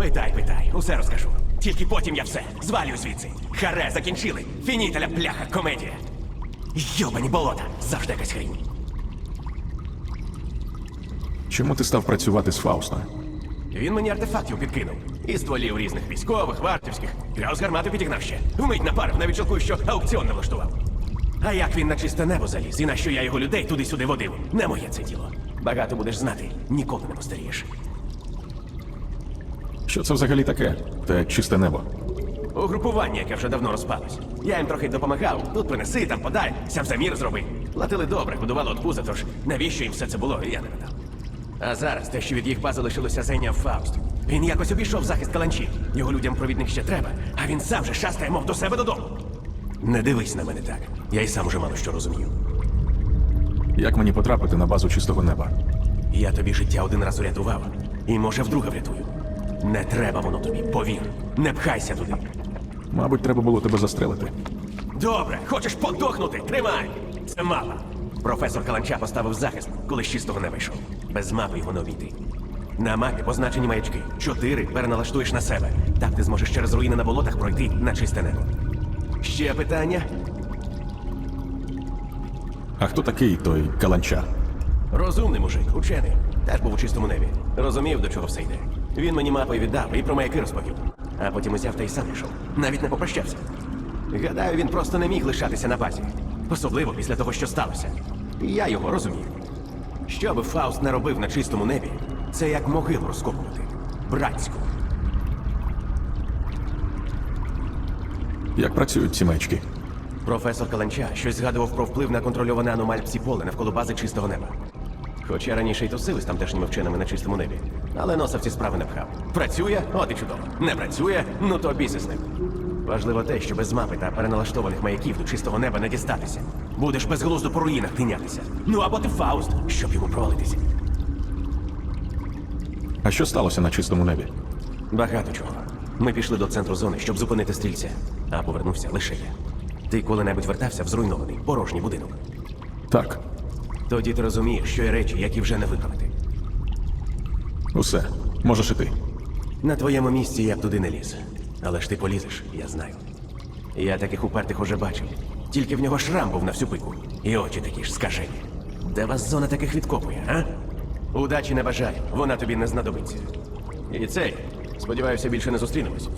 Питай, питай, усе розкажу. Тільки потім я все звалю звідси. Харе, закінчили. Фінітеля, бляха, комедія. Йобані болота, завжди якась хрінь. Чому ти став працювати з Фаустою? Він мені артефактів підкинув. І стволів різних військових, вартівських. З гармату підігнав ще. Вмить напарив, навіть жалкую, що аукціон не влаштував. А як він на чисте небо заліз, і на що я його людей туди-сюди водив? Не моє це діло. Багато будеш знати, ніколи не постарієш. Що це взагалі таке? Те чисте небо. Угрупування, яке вже давно розпалось. Я їм трохи допомагав. Тут принеси, там подай, сам замір зроби. Платили добре, годували от пуза, тож навіщо їм все це було, я не питав. А зараз те, що від їх бази лишилося зайняв Фауст. Він якось обійшов захист каланчів. Його людям провідник ще треба, а він сам же шастає, мов до себе додому. Не дивись на мене так. Я й сам уже мало що розумію. Як мені потрапити на базу чистого неба? Я тобі життя один раз урятував, і може вдруге врятую. Не треба воно тобі, повір. Не пхайся туди. Мабуть, треба було тебе застрелити. Добре, хочеш подохнути? Тримай! Це мапа. Професор Каланча поставив захист, коли з чистого неба йшов. Без мапи його не обійти. На мапі позначені маячки. Чотири переналаштуєш на себе. Так ти зможеш через руїни на болотах пройти на чисте небо. Ще питання? А хто такий той каланча? Розумний мужик, учений. Теж був у чистому небі. Розумів, до чого все йде. Він мені мапою віддав і про маяки розповів. А потім узяв та й сам пішов. Навіть не попрощався. Гадаю, він просто не міг лишатися на базі. Особливо після того, що сталося. Я його розумію. Що би Фауст не робив на чистому небі, це як могилу розкопувати. Братську. Як працюють ці маячки? Професор Каланча щось згадував про вплив на контрольоване аномаль псіполе навколо бази чистого неба. Хоча раніше й тусили з тамтешніми вченими на чистому небі. Але носа в ці справи не пхав. Працює, от і чудово. Не працює, ну то біси з ним. Важливо те, що без мапи та переналаштованих маяків до чистого неба не дістатися. Будеш безглуздо по руїнах тинятися. Ну або ти Фауст, щоб йому провалитися. А що сталося на чистому небі? Багато чого. Ми пішли до центру зони, щоб зупинити стрільця, а повернувся лише я. Ти коли-небудь вертався в зруйнований, порожній будинок. Так, Тоді ти розумієш, що є речі, які вже не виправити. усе. Можеш іти. На твоєму місці я б туди не ліз. Але ж ти полізеш, я знаю. Я таких упертих уже бачив. Тільки в нього шрам був на всю пику. І очі такі ж скажені. Де вас зона таких відкопує, а? Удачі не бажаю, вона тобі не знадобиться. І цей, сподіваюся, більше не зустрінемось.